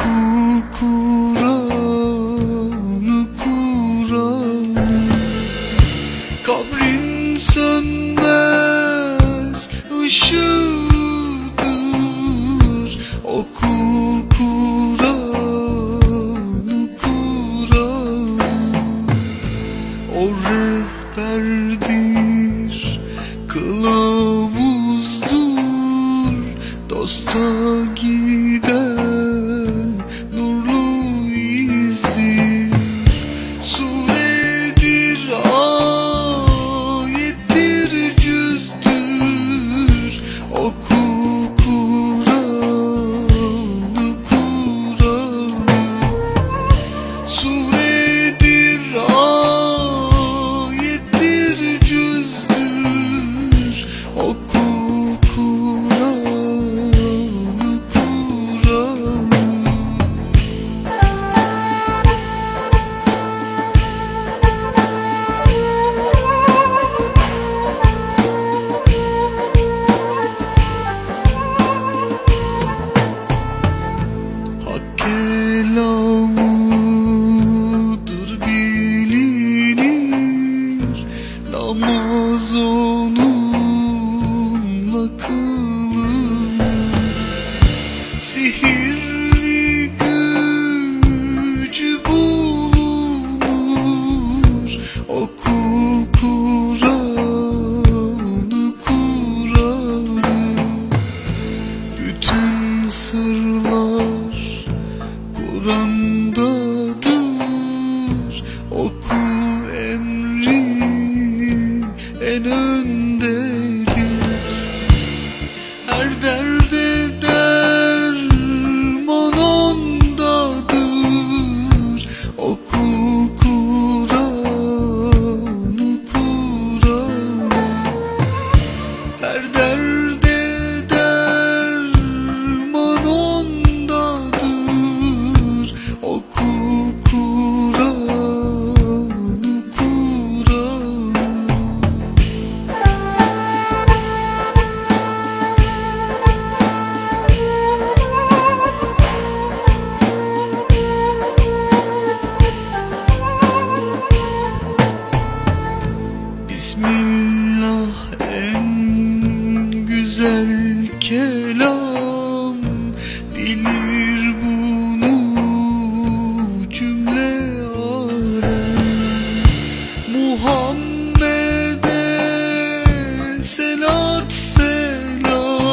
Oku Kur'an'ı Kur'an'ı Kabrin sönmez ışığıdır Oku Kur'an'ı Kur'an'ı O rehberdir still güzel kelam bilir bunu cümle alem. Muhammed'e selat selam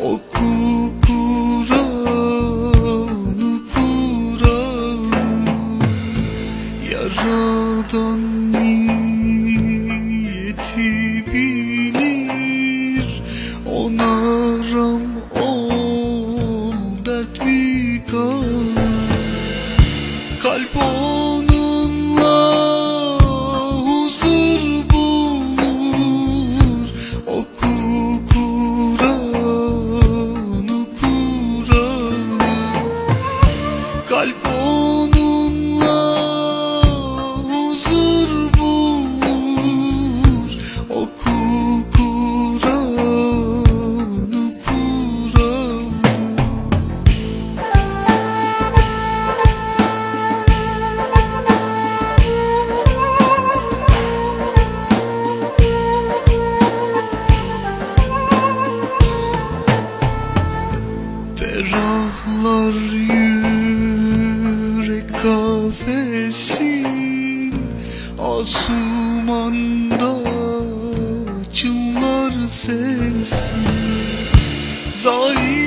oku Kur'an'ı Kur'an'ı. Yaradan Asumanda çınlar sesi Zahir